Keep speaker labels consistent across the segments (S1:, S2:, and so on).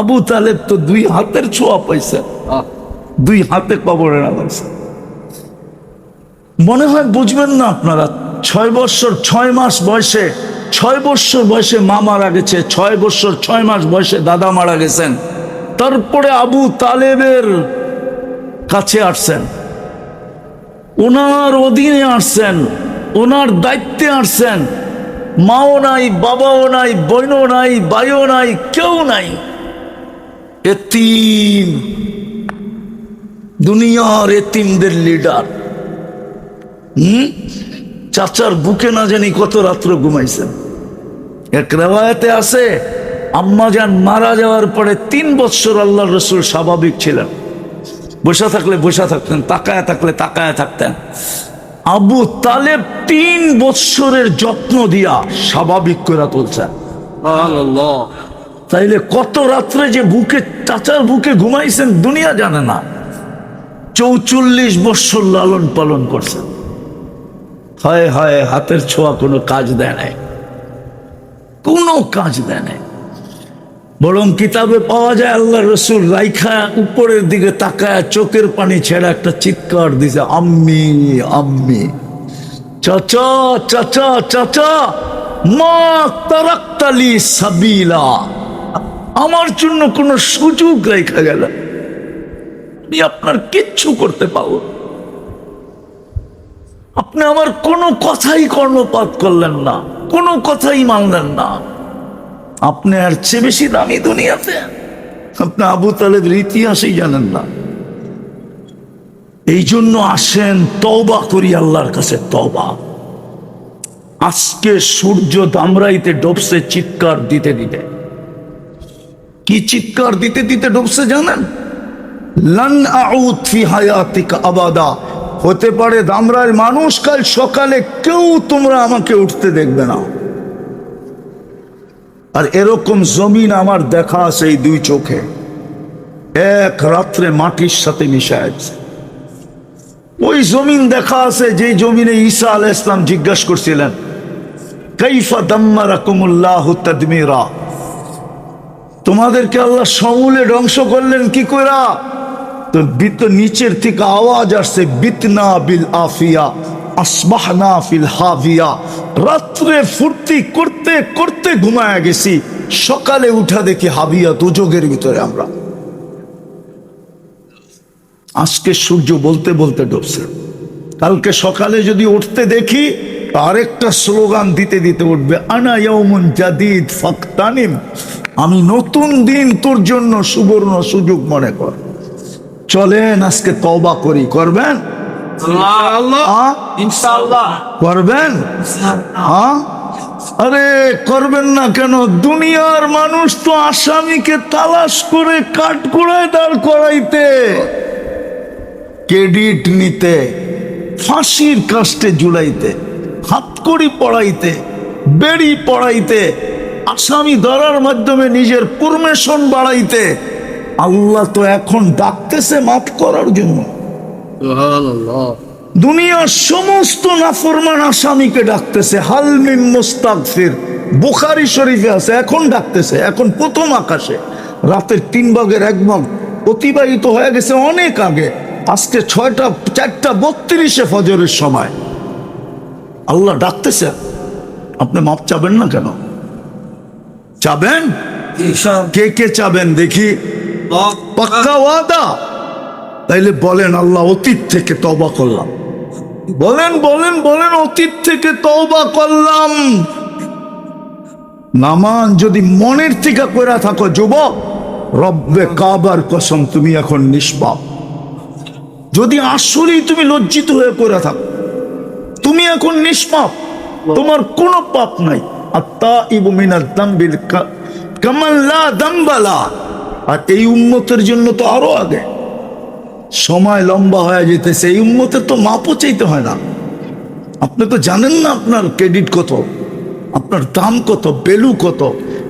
S1: আবু তালেব তো দুই হাতের ছোঁয়া পাইছে। দুই হাতে কবরে রাখছে মনে হয় বুঝবেন না আপনারা ছয় বছর ছয় মাস বয়সে ছয় বছর বয়সে মা মারা গেছে ছয় বছর ছয় মাস বয়সে দাদা মারা গেছেন। তারপরে আবু তালেবের কাছে আসছেন। ওনার অধীনে আসছেন ওনার দায়িত্বে আসছেন। মাও নাই বাবাও নাই বোনও নাই ভাইও নাই কেউ নাই। এতিম। দুনিয়ার এতিমদের লিডার হুম? চাচার বুকে না জানি কত রাত্র ঘুমাইছেন। এক রেওয়ায়তে আছে আম্মাজান মারা যাওয়ার পরে তিন বৎসর আল্লাহ রসুল স্বাভাবিক ছিলেন। বসে থাকলে বসে থাকতেন, তাকায় থাকলে তাকায় থাকতেন। আবু তালেব তিন বৎসরের যত্ন দিয়া স্বাভাবিক করে তুলছেন। তাইলে কত রাত্রে যে বুকে, চাচার বুকে ঘুমাইছেন দুনিয়া জানে না। চৌচল্লিশ বৎসর লালন পালন করছেন। হয় হয়, হাতের ছোঁয়া কোনো কাজ দেয় নাই। কোনো কাজ দেয় নাই। বরং কিতাবে পাওয়া যায় আল্লাহ রসুল রাইখা উপরের দিকে তাকায় চোখের পানি ছেড়ে একটা চিৎকার দিছে, আম্মি আম্মি, চাচা চাচা চাচা, মা তারাক্তালি সাবিলা। আমার জন্য কোনো সুযোগ রেখা গেল। আমি আপনার কিচ্ছু করতে পারব না। আপনি আমার কোনো কথাই কর্ণপাত করলেন না, কোনো কথাই মানলেন না। আপনি আর চেয়ে বেশি দামি দুনিয়াতে। আপনি আবু তালেবের ইতিহাসই জানেন না। এই জন্য আসেন তবা করি আল্লাহর কাছে তবা আজকে সূর্য দামরাইতে ডুবছে চিৎকার দিতে দিতে। কি চিৎকার দিতে দিতে ডুবছে জানেন? আবাদা। হতে পারে দামরার মানুষ কাল সকালে কেউ তোমরা আমাকে উঠতে দেখবে না। আর এরকম জমিন আমার দেখা আছে এই দুই চোখে। এক রাত্রে মাটির সাথে মিশাইছে ওই জমিন দেখা আছে যে জমিনে ঈসা আল ইসলাম জিজ্ঞাসা করছিলেন, কাইফা দাম্মারাকুমুল্লাহ তাদমিরা? তোমাদেরকে আল্লাহ সমূলে ধ্বংস করলেন কি কইরা? তো বিত নিচের থেকে আওয়াজ আসছে, বিতনা বিল আফিয়া, আসবাহনা ফিল হাভিয়া রাত্রে ফুর্তি করতে করতে ঘুমায়া গেছি। সকালে উঠা দেখি হাবিয়া দুযোগের ভিতরে আমরা। আজকে সূর্য বলতে বলতে ডুবছে। কালকে সকালে যদি উঠতে দেখি, আরেকটা স্লোগান দিতে দিতে উঠবে, আনা ইয়ৌমুন জাদিদ ফাকতানিম। আমি নতুন দিন তোর জন্য সুবর্ণ সুযোগ মনে কর। চলেন আজকে তওবা করি। করবেন? করবেন? আরে করবেন না কেন? দুনিয়ার মানুষ তো আসামিকে তালাশ করে কাঠ করায় দাঁড় করাইতে। ক্রেডিট নিতে ফাঁসির কাস্টে জুলাইতে হাতকড়ি পড়াইতে বেড়ি পড়াইতে আসামি ধরার মাধ্যমে নিজের পরমেশন বাড়াইতে আল্লাহ তো এখন ডাকতেছে মাফ করার জন্য। দুনিয়ার সমস্ত নাফরমান আসামিকে ডাকতেছে হালমিম মুস্তাগফির বুখারি শরীফে আছে এখন ডাকতেছে এখন প্রথম আকাশে। রাতের তিন ভাগের এক ভাগ অতিবাহিত হয়ে গেছে অনেক আগে। আজকে ছয়টা চারটা বত্রিশে ফজরের সময়। আল্লাহ ডাকতেছে আপনি মাপ চাবেন না কেন? চাবেন? কে কে চাবেন দেখি? পাক্কা ওয়াদা? তাইলে বলেন আল্লাহ অতীত থেকে তবা করলাম। বলেন বলেন বলেন অতীত থেকে তওবা করলাম। নামান যদি মনের থেকে করে থাকো যুবক রব্বে কাবার কসম তুমি এখন নিষ্পাপ। যদি আসলেই তুমি লজ্জিত হয়ে করে থাকো তুমি এখন নিষ্পাপ। তোমার কোনো পাপ নাই। কামাল্লা দাম্বালা আর এই উন্মতের জন্য তো আরও আগে। সময় লম্বা হয়ে যেতেছে এই উন্মতের তো মাপও চাইতে হয় না। আপনি তো জানেন না আপনার ক্রেডিট কত, আপনার দাম কত বেলু কত,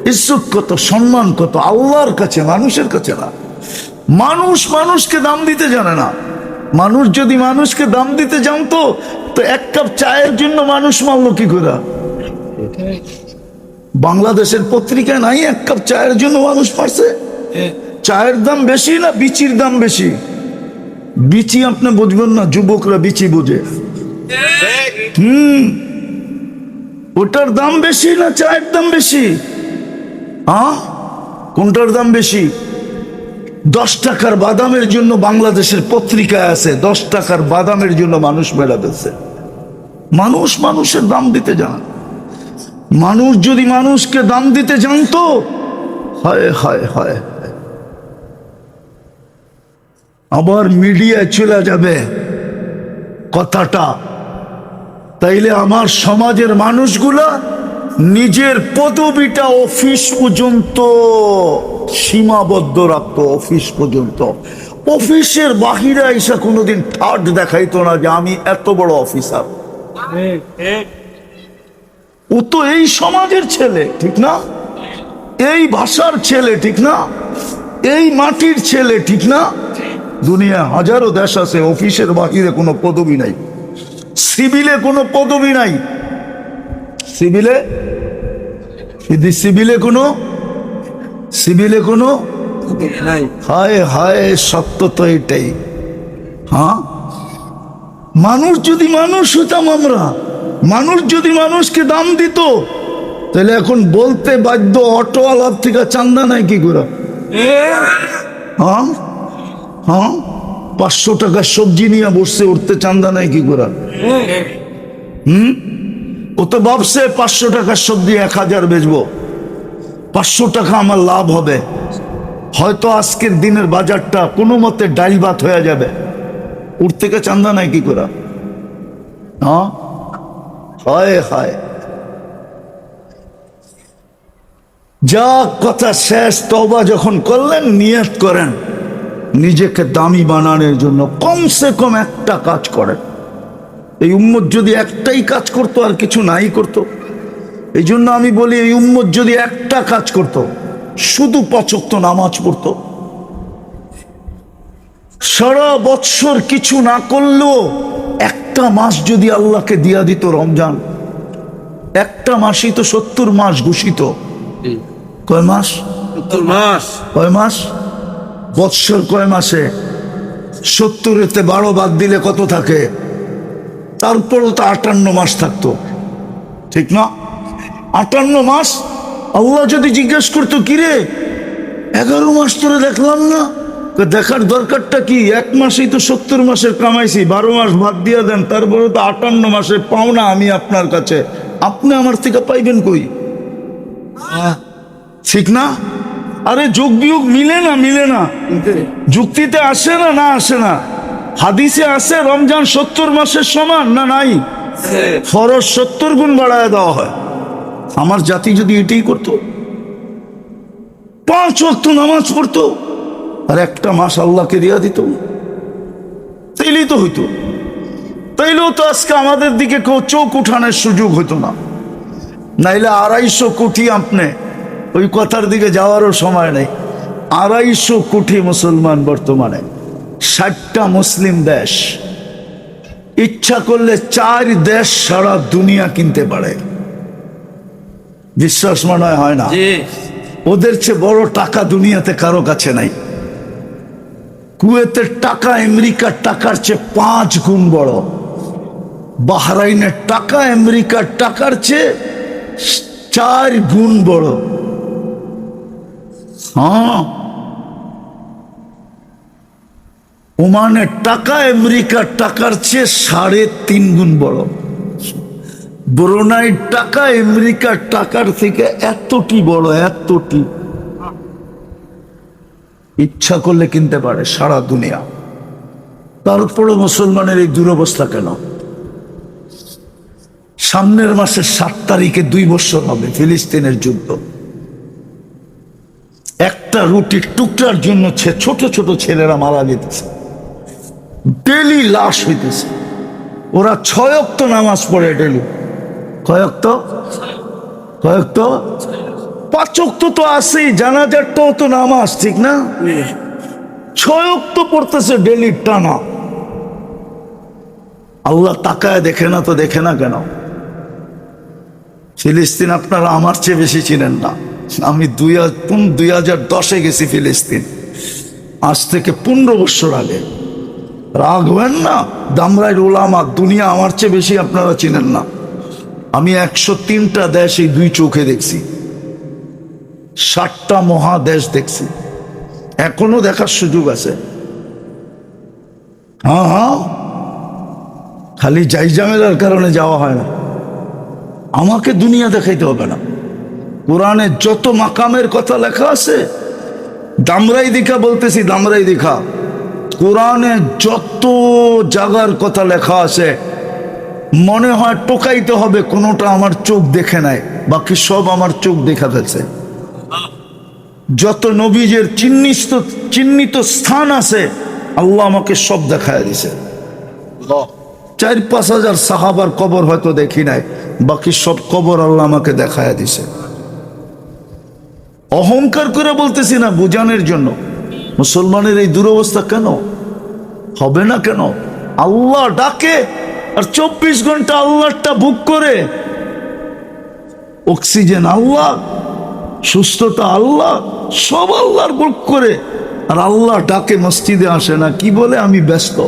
S1: ইজ্জত কত, সম্মান কত, আল্লাহর কাছে, মানুষের কাছে না। মানুষ মানুষকে দাম দিতে জানে না। মানুষ যদি মানুষকে দাম দিতে জানতো, তো এক কাপ চায়ের জন্য মানুষ মারলো কি করে বাংলাদেশের পত্রিকায় নাই এক কাপ চায়ের জন্য মানুষ পারছে? চায়ের দাম বেশি না বিচির দাম বেশি? বিচি আপনি বুঝবেন না যুবকরা বিচি বুঝে। হুম। ওটার দাম বেশি না চায়ের দাম বেশি? হ্যাঁ কোনটার দাম বেশি? দশ টাকার বাদামের জন্য বাংলাদেশের পত্রিকায় আছে দশ টাকার বাদামের জন্য মানুষ মেলা মানুষ মানুষের দাম দিতে জানে মানুষ যদি মানুষকে দাম দিতে জানতো, হায় হায় হায় আবার মিডিয়ায় চলে যাবে কথাটা। তাইলে আমার সমাজের মানুষগুলা নিজের পদবিটা অফিস পর্যন্ত, সীমাবদ্ধ রাখতো অফিস পর্যন্ত। অফিসের বাহিরে এসে কোনোদিন ঠাট দেখাইতো না যে আমি এত বড় অফিসার। ও তো এই সমাজের ছেলে ঠিক না? এই ভাষার ছেলে ঠিক না? এই মাটির ছেলে ঠিক না? দুনিয়া হাজারো দেশ আছে অফিসের বাহিরে কোনো পদবি নাই। সিভিলে কোনো পদবি নাই। সিভিলে? যদি সিভিলে কোনো? সিভিলে কোনো?
S2: নাই।
S1: হায় হায় সত্য তো এটাই। হ্যাঁ? মানুষ যদি মানুষ হতাম আমরা মানুষ যদি মানুষকে দাম দিত তাহলে এখন বলতে বাধ্য অটোওয়ালার থেকে চান্দা নাই কি করে? হ্যাঁ? হ্যাঁ? পাঁচশো টাকা সবজি নিয়ে বসছে উঠতে চান্দা নাই কি করে? ও তো ভাবছে পাঁচশো টাকার সবজি এক হাজার বেচবো। পাঁচশো টাকা আমার লাভ হবে। হয়তো আজকের দিনের বাজারটা কোনো মতে ডাইল ভাত হয়ে যাবে। উঠ থেকে চান্দা নাই কি করে? হ্যাঁ? হায় হায়। যা কথা শেষ তবা যখন করলেন, নিয়ত করেন। নিজেকে দামি বানানোর জন্য কমসে কম একটা কাজ করেন। এই উম্মত যদি একটাই কাজ করতো, আর কিছু নাই করতো। এই জন্য আমি বলি, এই উম্মত যদি একটা কাজ করত, শুধু পচক্ত নামাজ পড়তো। সারা বৎসর কিছু না করলেও একটা মাস যদি আল্লাহকে দিয়া দিত রমজান একটা মাসই তো সত্তর মাস ঘোষিত। কয় মাস?
S2: সত্তর মাস।
S1: কয় মাস? বৎসর কয় মাসে? সত্তরেতে বারো বাদ দিলে কত থাকে? তারপরও তো আটান্ন মাস থাকতো। ঠিক না? আটান্ন মাস? আল্লাহ যদি জিজ্ঞেস করতো কিরে এগারো মাস ধরে দেখলাম না? দেখার দরকারটা কি? এক মাসেই তো সত্তর মাসের কামাইছি বারো মাস ভাত দিয়ে দেন তারপরে তো আটান্ন মাসে পাওনা আমি আপনার কাছে। আপনি আমার থেকে পাইবেন কই? ঠিক না? আরে যোগ বিয়োগ মিলে না মিলে না। যুক্তিতে আসে না না আসে না। হাদিসে আসে রমজান সত্তর মাসের সমান না নাই? ফরজ সত্তর গুণ বাড়ায় দেওয়া হয়। আমার জাতি যদি এটাই করতো? পাঁচ ওয়াক্ত নামাজ পড়তো? আর একটা মাস আল্লাহকে দিয়া দিত। তাইলেই তো হইতো। তাইলেও তো আজকে আমাদের দিকে কেউ চোখ উঠানোর সুযোগ হতো না। নাইলে আড়াইশো কোটি আপনি ওই কথার দিকে যাওয়ারও সময় নেই। আড়াইশো কোটি মুসলমান বর্তমানে ষাটটা মুসলিম দেশ। ইচ্ছা করলে চার দেশ সারা দুনিয়া কিনতে পারে। বিশ্বাস মনে হয় হয় না? ওদের চেয়ে বড় টাকা দুনিয়াতে কারও কাছে নাই। কুয়েতের টাকা, আমেরিকার টাকার চেয়ে পাঁচ গুণ বড়। বাহরাইনের টাকা, আমেরিকার টাকার চেয়ে চার গুণ বড়। হ্যাঁ। ওমানের টাকা, আমেরিকার টাকার চেয়ে সাড়ে তিন গুণ বড়। ব্রোনাইর টাকা, আমেরিকার টাকার থেকে এতটি বড়, এতটি। ইচ্ছা করলে কিনতে পারে সারা দুনিয়া। তারপরে মুসলমানের এই দুরবস্থা কেন? সামনের মাসের সাত তারিখে দুই বছর হবে ফিলিস্তিনের যুদ্ধ। একটা রুটির টুকরার জন্য ছোট ছোট ছেলেরা মারা যেতেছে। ডেলি লাশ হইতেছে। ওরা ছয়ক্ত নামাজ পড়ে ডেলি। কয়ক্ত কয়ক্ত পাঁচক্ত তো আছেই জানাজারটাও তো নামাজ ঠিক না? ছয়ক্ত পড়তেছে ডেলি টানা। আল্লাহ তাকায় দেখে না তো দেখে না কেন? ফিলিস্তিন আপনারা আমার চেয়ে বেশি চিনেন না। আমি দুই হাজার দুই হাজার দশে গেছি ফিলিস্তিন। আজ থেকে পনেরো বছর আগে। রাগ রাখবেন না? দামরাই ওলামা দুনিয়া আমার চেয়ে বেশি আপনারা চিনেন না। আমি একশো তিনটা দেশ এই দুই চোখে দেখছি। ষাটটা মহাদেশ দেখছি। এখনও দেখার সুযোগ আছে। হ্যাঁ হ্যাঁ। খালি জাইজামেলার কারণে যাওয়া হয় না। আমাকে দুনিয়া দেখাইতে হবে না। কোরআনে যত মাকামের কথা লেখা আছে, দামরাই দিখা বলতেছি, দামরাই দিখা কোরআনে যত জাগার কথা লেখা আছে, মনে হয় টোকাইতে হবে, কোনোটা আমার চোখ দেখে নাই, বাকি সব আমার চোখ দেখা ফেলছে। যত নবীজের চিহ্নিত চিহ্নিত স্থান আছে আল্লাহ আমাকে সব দেখায় দিছে। চার পাঁচ হাজার সাহাবার কবর হয়তো দেখি নাই বাকি সব কবর আল্লাহ আমাকে দেখায় দিছে। অহংকার করে বলতেছি না বোঝানোর জন্য। মুসলমানের এই দুরবস্থা কেন? হবে না কেন? আল্লাহ ডাকে আর চব্বিশ ঘণ্টা আল্লাহটা বুক করে। অক্সিজেন আল্লাহ সুস্থতা আল্লাহ সব আল্লাহর বুক করে। আর আল্লাহ ডাকে মসজিদে আসে না। কি বলে? আমি ব্যস্ত।